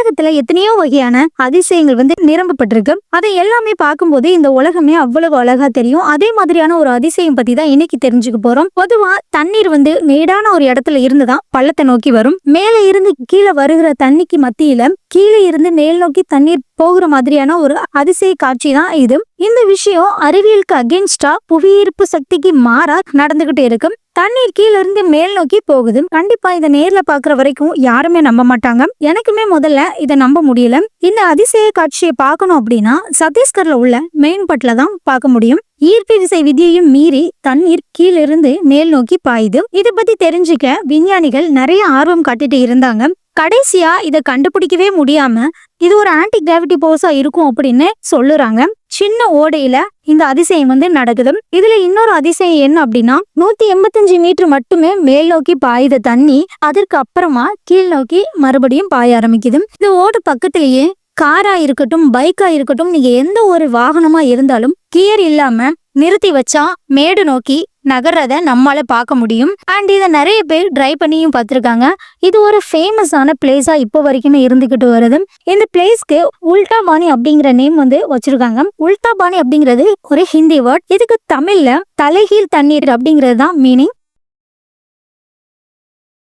உலகத்துல எத்தனையோ வகையான அதிசயங்கள் வந்து நிரம்பப்பட்டிருக்கு. அதை எல்லாமே பார்க்கும்போது இந்த உலகமே அவ்வளவு அழகா தெரியும். அதே மாதிரியான ஒரு அதிசயம் பத்தி தான் இன்னைக்கு தெரிஞ்சுக்க போறோம். பொதுவா தண்ணீர் வந்து மேடான ஒரு இடத்துல இருந்துதான் பள்ளத்தை நோக்கி வரும். மேலே இருந்து கீழே வருகிற தண்ணிக்கு மத்தியில கீழே இருந்து மேல் நோக்கி தண்ணீர் போகிற மாதிரியான ஒரு அதிசய காட்சி தான் இது. இந்த விஷயம் அறிவியலுக்கு அகேன்ஸ்டா புவியீர்ப்பு சக்திக்கு மாறா நடந்துகிட்டு இருக்கும் தண்ணீர் கீழ இருந்து மேல் நோக்கி போகுது கண்டிப்பா இதை நேர்ல பாக்குற வரைக்கும் யாருமே நம்ப மாட்டாங்க. எனக்குமே முதல்ல இதை நம்ப முடியல. இந்த அதிசய காட்சியை பார்க்கணும் அப்படின்னா சத்தீஸ்கர்ல உள்ள மெயின்பட்ல தான் பார்க்க முடியும். ஈர்ப்பு விசை விதியையும் மீறி தண்ணீர் கீழிருந்து மேல் நோக்கி பாயுது. இதை பத்தி தெரிஞ்சுக்க விஞ்ஞானிகள் நிறைய ஆர்வம் காட்டிட்டு இருந்தாங்க. கடைசியா இதை கண்டுபிடிக்கவே முடியாம இது ஒரு ஆன்டி கிராவிட்டி போர்ஸா இருக்கும் அப்படின்னு சொல்லுறாங்க. சின்ன ஓடையில இந்த அதிசயம் வந்து நடக்குது. இதுல இன்னொரு அதிசயம் என்ன அப்படின்னா நூத்தி எண்பத்தஞ்சு மீட்டர் மட்டுமே மேல் நோக்கி பாயுத தண்ணி அதற்கு அப்புறமா கீழ் நோக்கி மறுபடியும் பாய ஆரம்பிக்குது. இந்த ஓடு பக்கத்திலேயே காரா இருக்கட்டும் பைக்கா இருக்கட்டும் நீங்க எந்த ஒரு வாகனமா இருந்தாலும் கியர் இல்லாம நிறுத்தி வச்சா மேடு நோக்கி நகர்றத நம்மளால பார்க்க முடியும். அண்ட் இதை நிறைய பேர் ட்ரை பண்ணியும் பார்த்துருக்காங்க. இது ஒரு ஃபேமஸான பிளேஸா இப்போ வரைக்குமே இருந்துகிட்டு வருது. இந்த பிளேஸ்க்கு உல்டா பாணி அப்படிங்கிற நேம் வந்து வச்சிருக்காங்க. உல்டா பாணி அப்படிங்கிறது ஒரு ஹிந்தி வேர்ட் இதுக்கு தமிழ்ல தலைகீழ் தண்ணீர் அப்படிங்கிறது தான் மீனிங்